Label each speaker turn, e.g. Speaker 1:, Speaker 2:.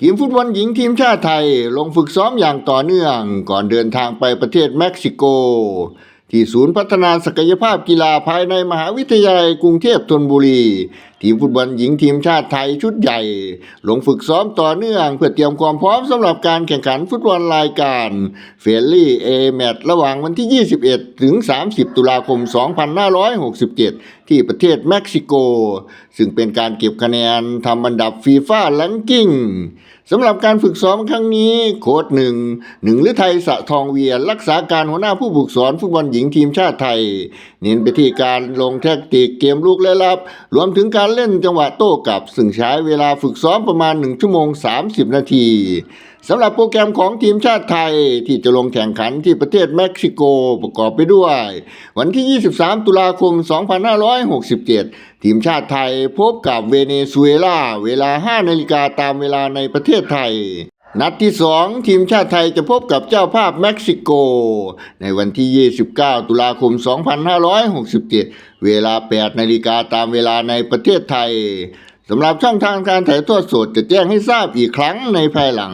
Speaker 1: ทีมฟุตบอลหญิงทีมชาติไทยลงฝึกซ้อมอย่างต่อเนื่อง ก่อนเดินทางไปประเทศเม็กซิโก ที่ศูนย์พัฒนาศักยภาพกีฬาภายในมหาวิทยาลัยกรุงเทพธนบุรี ทีมฟุตบอลหญิงทีมชาติไทยชุดใหญ่ ลงฝึกซ้อมต่อเนื่อง เพื่อเตรียมความพร้อมสำหรับการแข่งขันฟุตบอลรายการเฟลลี่เอแมตระหว่างวันที่ 21 ถึง 30 ตุลาคม 2567 ที่ประเทศเม็กซิโก ซึ่งเป็นการเก็บคะแนนทำอันดับฟีฟ่าแลนกิ้งสำหรับการฝึกซ้อมครั้งนี้ โค้ชหนึ่งหนึ่งฤทัยสะทองเวียนรักษาการหัวหน้าผู้ฝึกสอนฟุตบอลหญิงทีมชาติไทย เน้นไปที่การลงแทคติกเกมลูกและรับ รวมถึงการเล่นจังหวะโต้กลับซึ่งใช้เวลาฝึกซ้อมประมาณ 1 ชั่วโมง 30 นาทีสำหรับโปรแกรมของทีมชาติไทยที่จะลงแข่งขันที่ประเทศเม็กซิโกประกอบไปด้วย วันที่ 23 ตุลาคม 2567 ทีมชาติไทยพบกับเวเนซุเอลาเวลา 5 นาฬิกาตามเวลาในประเทศไทย นัดที่ 2 ทีมชาติไทยจะพบกับเจ้าภาพเม็กซิโก ในวันที่ 29 ตุลาคม 2567 เวลา 8 นาฬิกาตามเวลาในประเทศไทยสำหรับช่องทางการถ่ายทอดสดจะแจ้งให้ทราบอีกครั้งในภายหลัง